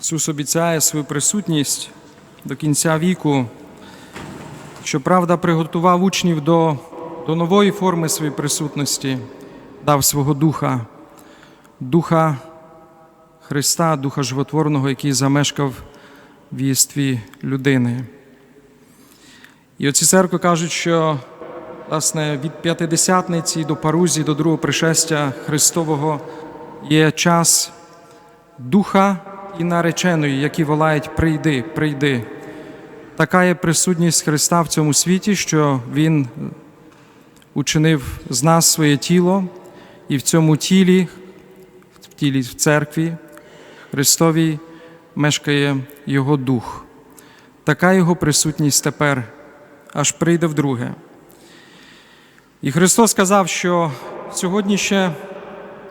Ісус обіцяє свою присутність до кінця віку, що правда приготував учнів до, до нової форми своєї присутності, дав свого Духа, Духа Христа, Духа Животворного, який замешкав в єстві людини. І оці церкви кажуть, що власне від п'ятидесятниці до парузі, до другого пришестя Христового є час духа і нареченої, які волають прийди, прийди. Така є присутність Христа в цьому світі, що Він учинив з нас своє тіло, і в цьому тілі, в тілі в церкві Христовій мешкає Його Дух. Така Його присутність тепер, аж прийде вдруге. І Христос сказав, що сьогодні ще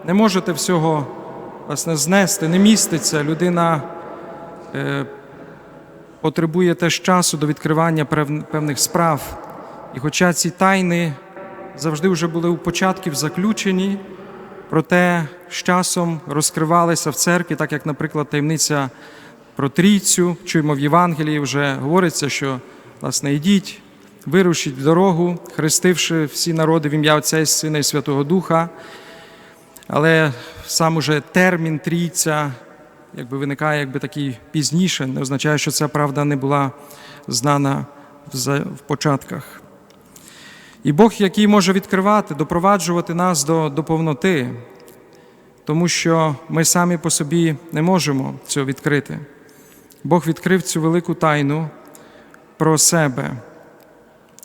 не можете всього власне, знести, не міститься. Людина е, потребує теж часу до відкривання пев- певних справ. І хоча ці тайни завжди вже були у початків заключені, проте з часом розкривалися в церкві, так як, наприклад, таємниця про трійцю, чуємо в Євангелії, вже говориться, що власне йдіть, вирушіть в дорогу, хрестивши всі народи в ім'я Отця і Сина і Святого Духа. Але сам уже термін трійця якби виникає якби такий пізніше, не означає, що ця правда не була знана в початках. І Бог, який може відкривати, допроваджувати нас до, до повноти, тому що ми самі по собі не можемо цього відкрити. Бог відкрив цю велику тайну про себе.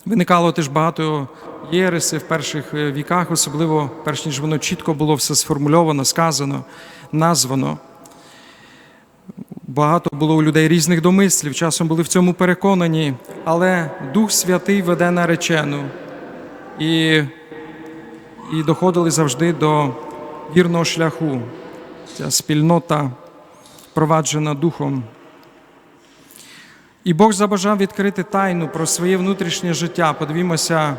Виникало теж багато єреси в перших е, віках, особливо перш ніж воно чітко було все сформульовано, сказано, названо. Багато було у людей різних домислів, часом були в цьому переконані, але Дух Святий веде наречену і, і доходили завжди до вірного шляху. Ця спільнота проваджена Духом. І Бог забажав відкрити тайну про своє внутрішнє життя. Подивімося,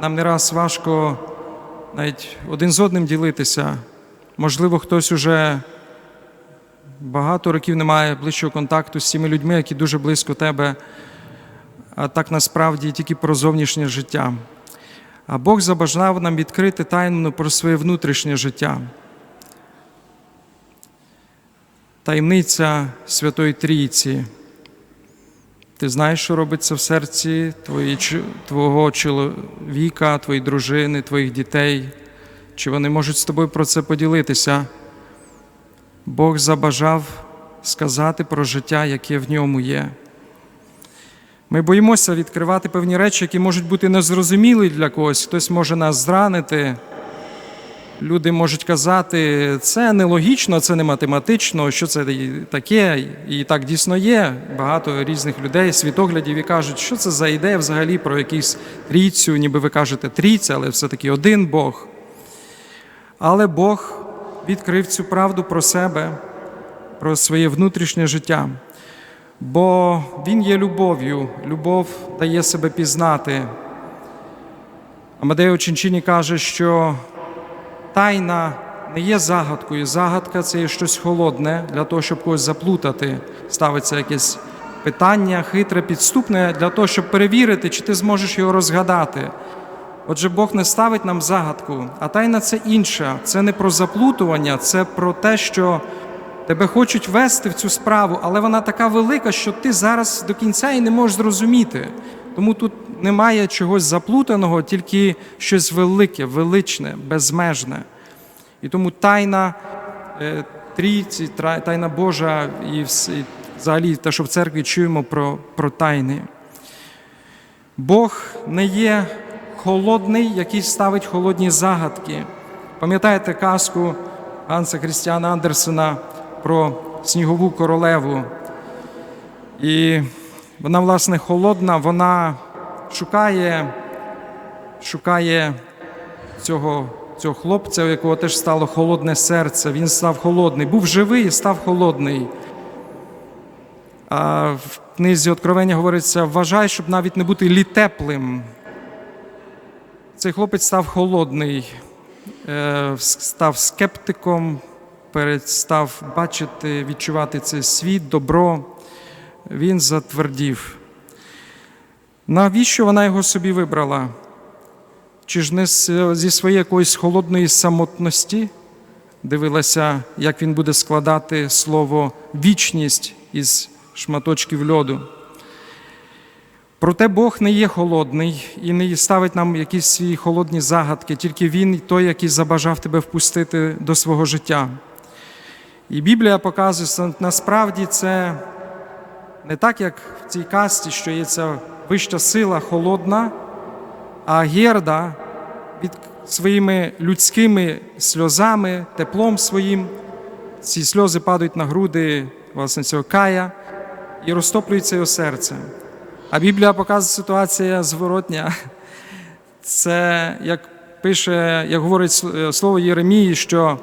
нам не раз важко навіть один з одним ділитися. Можливо, хтось уже багато років не має ближчого контакту з цими людьми, які дуже близько тебе, а так насправді тільки про зовнішнє життя. А Бог забажав нам відкрити тайну про своє внутрішнє життя. Таємниця Святої Трійці. Ти знаєш, що робиться в серці твої, твого чоловіка, твоєї дружини, твоїх дітей. Чи вони можуть з тобою про це поділитися? Бог забажав сказати про життя, яке в ньому є. Ми боїмося відкривати певні речі, які можуть бути незрозумілі для когось. Хтось може нас зранити. Люди можуть казати, це нелогічно, це не математично, що це таке, і так дійсно є. Багато різних людей, світоглядів і кажуть, що це за ідея взагалі про якусь трійцю, ніби ви кажете трійця, але все-таки один Бог. Але Бог відкрив цю правду про себе, про своє внутрішнє життя. Бо Він є любов'ю, любов дає себе пізнати. Амадео Чинчині каже, що тайна не є загадкою. Загадка це є щось холодне для того, щоб когось заплутати. Ставиться якесь питання, хитре, підступне для того, щоб перевірити, чи ти зможеш його розгадати. Отже, Бог не ставить нам загадку, а тайна це інша. Це не про заплутування, це про те, що тебе хочуть вести в цю справу, але вона така велика, що ти зараз до кінця і не можеш зрозуміти. Тому тут немає чогось заплутаного, тільки щось велике, величне, безмежне. І тому тайна е, трійці, тайна Божа і взагалі те, що в церкві чуємо про, про тайни. Бог не є холодний, який ставить холодні загадки. Пам'ятаєте казку Ганса Крістіана Андерсена про снігову королеву? І вона, власне, холодна, вона шукає, шукає цього, цього хлопця, у якого теж стало холодне серце. Він став холодний. Був живий і став холодний. А в книзі Откровення говориться: вважай, щоб навіть не бути літеплим. Цей хлопець став холодний, е, став скептиком, перестав бачити, відчувати цей світ, добро, він затвердів. Навіщо вона його собі вибрала? Чи ж не зі своєї якоїсь холодної самотності дивилася, як він буде складати слово вічність із шматочків льоду? Проте Бог не є холодний і не ставить нам якісь свої холодні загадки, тільки Він той, який забажав тебе впустити до свого життя. І Біблія показує, що насправді це не так, як в цій касті, що є ця вища сила холодна, а герда від своїми людськими сльозами, теплом своїм. Ці сльози падають на груди власне цього кая і розтоплюється його серце. А Біблія показує ситуація зворотня. Це як пише, як говорить слово Єремії, що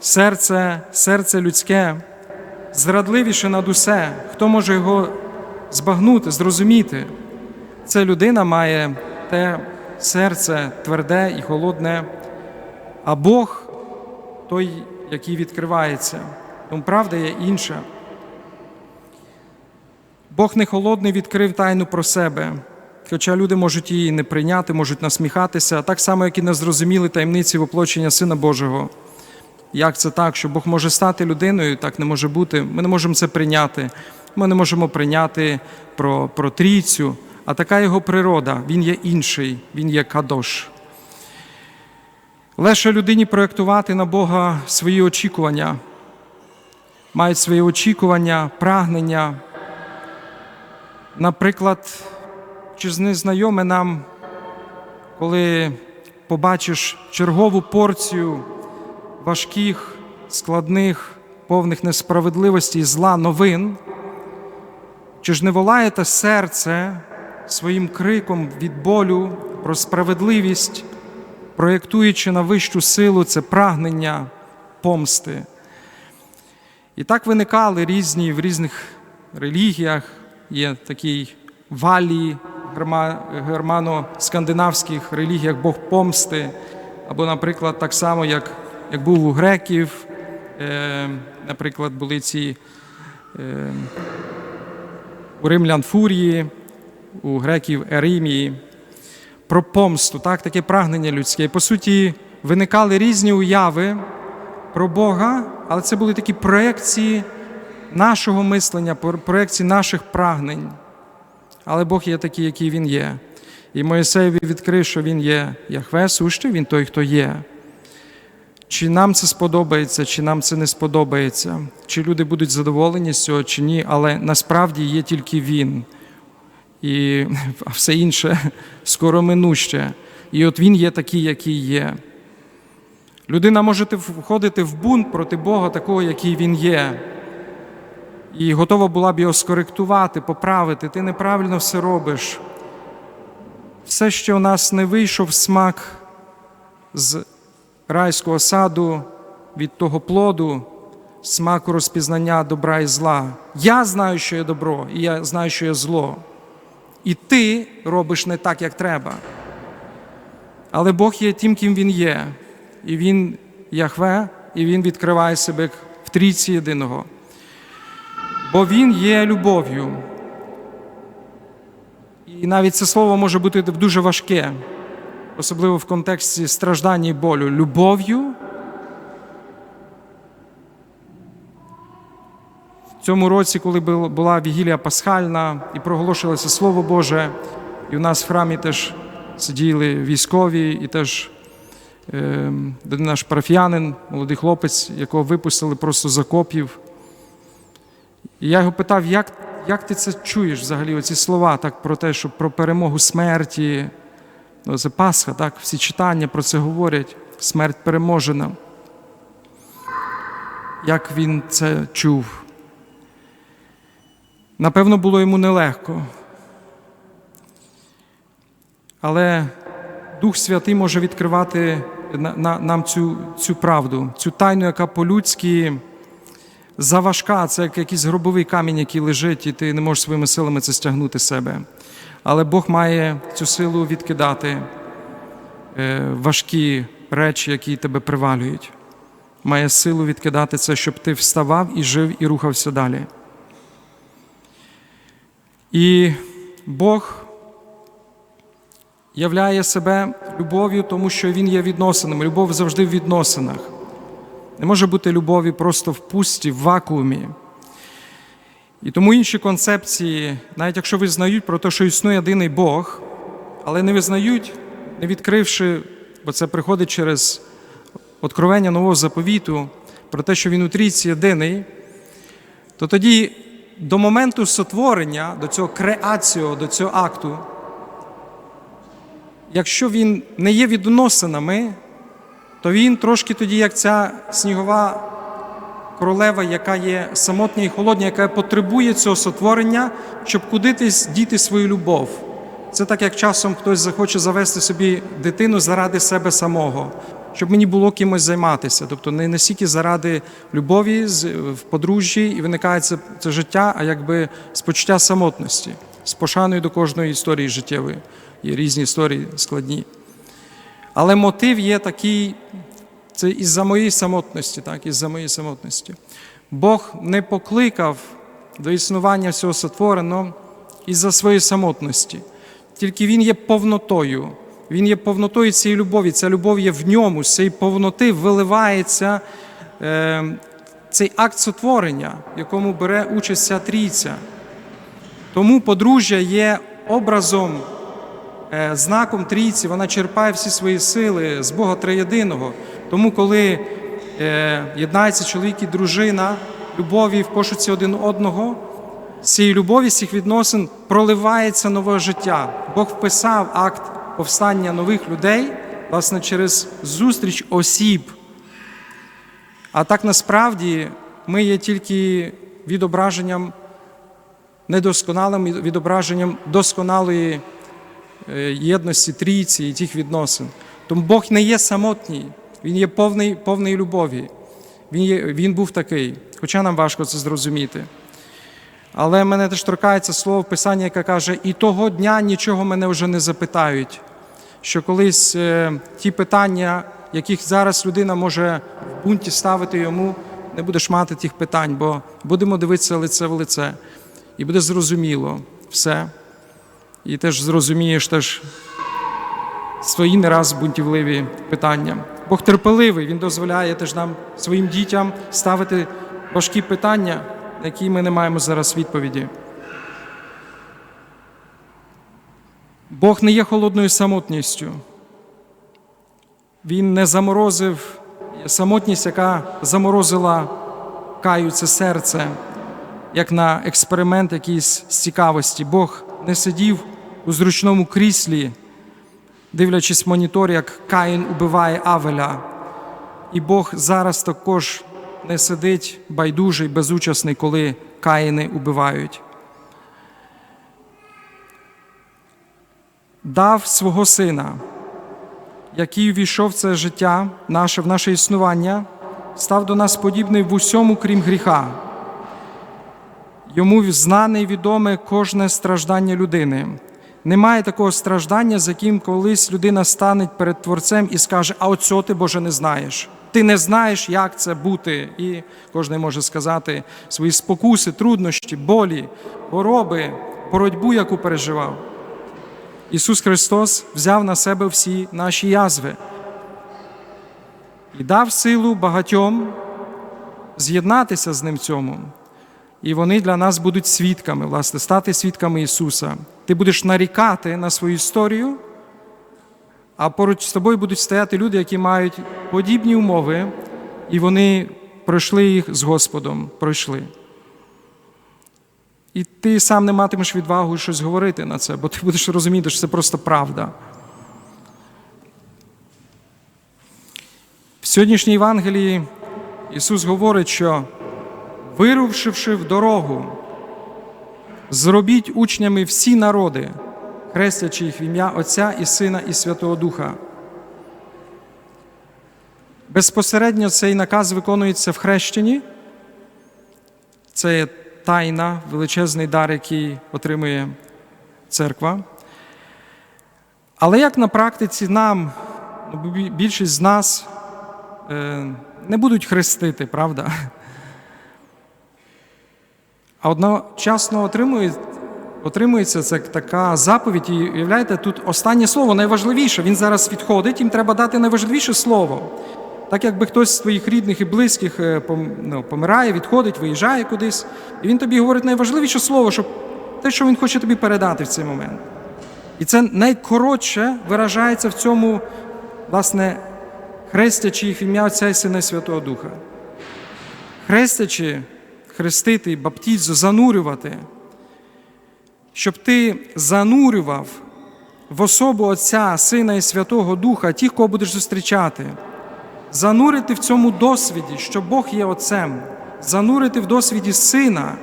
серце, серце людське зрадливіше над усе. Хто може його збагнути, зрозуміти? Це людина має те серце тверде і холодне, а Бог той, який відкривається. Тому правда є інша. Бог не холодний відкрив тайну про себе, хоча люди можуть її не прийняти, можуть насміхатися, так само, як і не зрозуміли таємниці воплочення Сина Божого. Як це так, що Бог може стати людиною, так не може бути. Ми не можемо це прийняти. Ми не можемо прийняти про, про трійцю, а така його природа. Він є інший, він є кадош. Легше людині проєктувати на Бога свої очікування, мають свої очікування, прагнення. Наприклад, чи ж не знайоме нам, коли побачиш чергову порцію важких, складних, повних несправедливості і зла новин, чи ж не волає те серце своїм криком від болю про справедливість, проєктуючи на вищу силу це прагнення помсти? І так виникали різні в різних релігіях, є такий герма- германо-скандинавських релігіях Бог помсти, або, наприклад, так само, як, як був у греків, е, наприклад, були ці е, у римлян фурії, у греків еримії, про помсту, так, таке прагнення людське. По суті, виникали різні уяви про Бога, але це були такі проекції нашого мислення, проекції наших прагнень. Але Бог є такий, який Він є. І Моїсеєві відкрив, що Він є Яхве сущий, Він той, хто є. Чи нам це сподобається, чи нам це не сподобається, чи люди будуть задоволені з цього, чи ні, але насправді є тільки Він. І все інше скоро минуще. І от Він є такий, який є. Людина може входити в бунт проти Бога, такого, який Він є і готова була б його скоректувати, поправити. Ти неправильно все робиш. Все, що у нас не вийшов смак з райського саду від того плоду, смаку розпізнання добра і зла. Я знаю, що є добро, і я знаю, що є зло. І ти робиш не так, як треба. Але Бог є тим, ким Він є. І Він Яхве, і Він відкриває себе в трійці єдиного бо Він є любов'ю. І навіть це слово може бути дуже важке, особливо в контексті страждання і болю. Любов'ю. Цьому році, коли була Вігілія Пасхальна і проголошувалося Слово Боже, і у нас в храмі теж сиділи військові, і теж е, наш парафіянин, молодий хлопець, якого випустили просто з окопів. І я його питав, як, як ти це чуєш взагалі, оці слова так, про те, що про перемогу смерті. Ну, це Пасха, так, всі читання про це говорять. Смерть переможена. Як він це чув? Напевно, було йому нелегко. Але Дух Святий може відкривати на- на- нам цю, цю правду, цю тайну, яка по-людськи заважка, це як якийсь гробовий камінь, який лежить, і ти не можеш своїми силами це стягнути з себе. Але Бог має цю силу відкидати е, важкі речі, які тебе привалюють. має силу відкидати це, щоб ти вставав і жив і рухався далі. І Бог являє себе любов'ю, тому що Він є відносинами. Любов завжди в відносинах. Не може бути любові просто в пусті, в вакуумі. І тому інші концепції, навіть якщо визнають про те, що існує єдиний Бог, але не визнають, не відкривши, бо це приходить через откровення нового заповіту, про те, що він у трійці єдиний, то тоді до моменту сотворення, до цього креаціо, до цього акту, якщо він не є відносинами, то він трошки тоді, як ця снігова королева, яка є самотня і холодня, яка потребує цього сотворення, щоб кудись діти свою любов. Це так, як часом хтось захоче завести собі дитину заради себе самого, щоб мені було кимось займатися. Тобто не настільки заради любові в подружжі і виникає це, це життя, а якби з почуття самотності, з пошаною до кожної історії життєвої. Є різні історії складні. Але мотив є такий, це із-за моєї самотності, так, із-за моєї самотності. Бог не покликав до існування всього сотвореного із-за своєї самотності. Тільки Він є повнотою. Він є повнотою цієї любові. Ця любов є в ньому, з цієї повноти виливається е, цей акт сотворення, в якому бере участь ця трійця. Тому подружжя є образом е, знаком трійці, вона черпає всі свої сили з Бога Триєдиного. Тому, коли е, єднається чоловік і дружина, любові в пошуці один одного, цієї любові, з цих відносин проливається нове життя. Бог вписав акт повстання нових людей, власне, через зустріч осіб. А так насправді ми є тільки відображенням недосконалим відображенням досконалої е, єдності трійці і тих відносин. Тому Бог не є самотній, Він є повний, повний любові. Він, є, він був такий, хоча нам важко це зрозуміти. Але мене теж торкається слово в Писанні, яке каже, і того дня нічого мене вже не запитають. Що колись е, ті питання, яких зараз людина може в бунті ставити йому, не будеш мати тих питань, бо будемо дивитися лице в лице. І буде зрозуміло все. І теж зрозумієш теж свої не раз бунтівливі питання. Бог терпеливий, Він дозволяє теж нам своїм дітям ставити важкі питання, на які ми не маємо зараз відповіді. Бог не є холодною самотністю. Він не заморозив самотність, яка заморозила каю це серце, як на експеримент якийсь з цікавості. Бог не сидів у зручному кріслі, дивлячись монітор, як Каїн убиває Авеля. І Бог зараз також не сидить байдужий, безучасний, коли Каїни убивають. Дав свого сина, який увійшов в це життя, наше, в наше існування, став до нас подібний в усьому, крім гріха. Йому знане і відоме кожне страждання людини. Немає такого страждання, з яким колись людина стане перед Творцем і скаже: А оцього ти, Боже, не знаєш. Ти не знаєш, як це бути. І кожен може сказати свої спокуси, труднощі, болі, хвороби, боротьбу, яку переживав. Ісус Христос взяв на себе всі наші язви і дав силу багатьом з'єднатися з Ним цьому. І вони для нас будуть свідками, власне, стати свідками Ісуса. Ти будеш нарікати на свою історію, а поруч з тобою будуть стояти люди, які мають подібні умови, і вони пройшли їх з Господом, пройшли. І ти сам не матимеш відвагу щось говорити на це, бо ти будеш розуміти, що це просто правда. В сьогоднішній Євангелії Ісус говорить, що вирушивши в дорогу, зробіть учнями всі народи, хрестячи їх в ім'я Отця і Сина і Святого Духа. Безпосередньо цей наказ виконується в хрещенні. Це є тайна, величезний дар, який отримує церква. Але як на практиці нам, ну, більшість з нас, е, не будуть хрестити, правда? А одночасно отримує, отримується це така заповідь, і уявляєте, тут останнє слово найважливіше. Він зараз відходить, їм треба дати найважливіше слово. Так якби хтось з твоїх рідних і близьких е, ну, помирає, відходить, виїжджає кудись, і він тобі говорить найважливіше слово, щоб те, що він хоче тобі передати в цей момент. І це найкоротше виражається в цьому, власне, хрестячи їх ім'я Отця і Сина Святого Духа. Хрестячи, хрестити, баптізу, занурювати, щоб ти занурював в особу Отця, Сина і Святого Духа тих, кого будеш зустрічати. Занурити в цьому досвіді, що Бог є Отцем, занурити в досвіді Сина.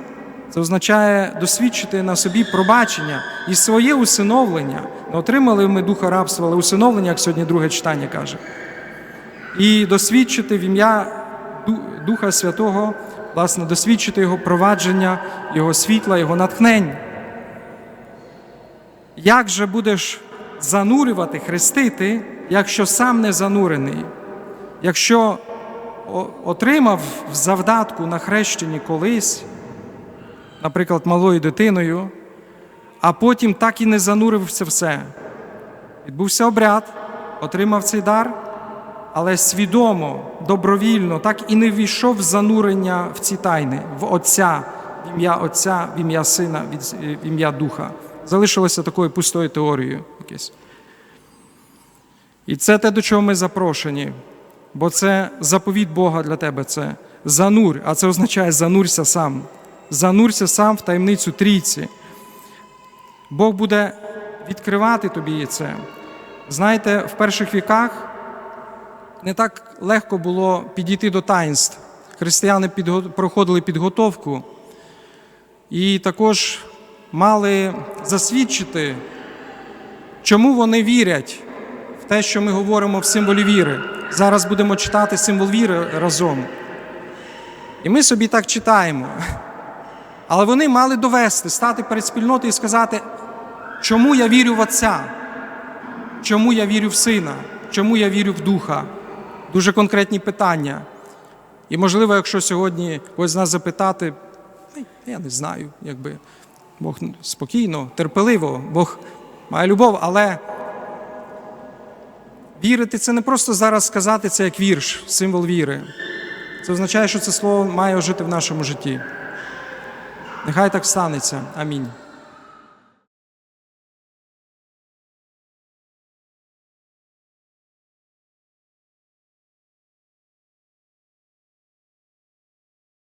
Це означає досвідчити на собі пробачення і своє усиновлення. Не отримали ми духа рабства, але усиновлення, як сьогодні друге читання каже. І досвідчити в ім'я Духа Святого, власне, досвідчити Його провадження, Його світла, Його натхнень. Як же будеш занурювати, хрестити, якщо сам не занурений? Якщо отримав в завдатку на хрещенні колись, наприклад, малою дитиною, а потім так і не занурив це все. Відбувся обряд, отримав цей дар, але свідомо, добровільно, так і не ввійшов в занурення в ці тайни, в Отця, в ім'я Отця, в ім'я Сина, в ім'я Духа. Залишилося такою пустою теорією якесь. І це те, до чого ми запрошені. Бо це заповіт Бога для тебе. Це занурь, а це означає занурся сам. Занурся сам в таємницю трійці. Бог буде відкривати тобі це. Знаєте, в перших віках не так легко було підійти до таїнств. Християни проходили підготовку і також мали засвідчити, чому вони вірять в те, що ми говоримо в символі віри. Зараз будемо читати символ віри разом. І ми собі так читаємо. Але вони мали довести, стати перед спільнотою і сказати, чому я вірю в Отця, чому я вірю в Сина, чому я вірю в Духа. Дуже конкретні питання. І можливо, якщо сьогодні когось з нас запитати, я не знаю, якби Бог спокійно, терпеливо, Бог має любов, але вірити це не просто зараз сказати це як вірш, символ віри. Це означає, що це слово має жити в нашому житті. Нехай так станеться. Амінь.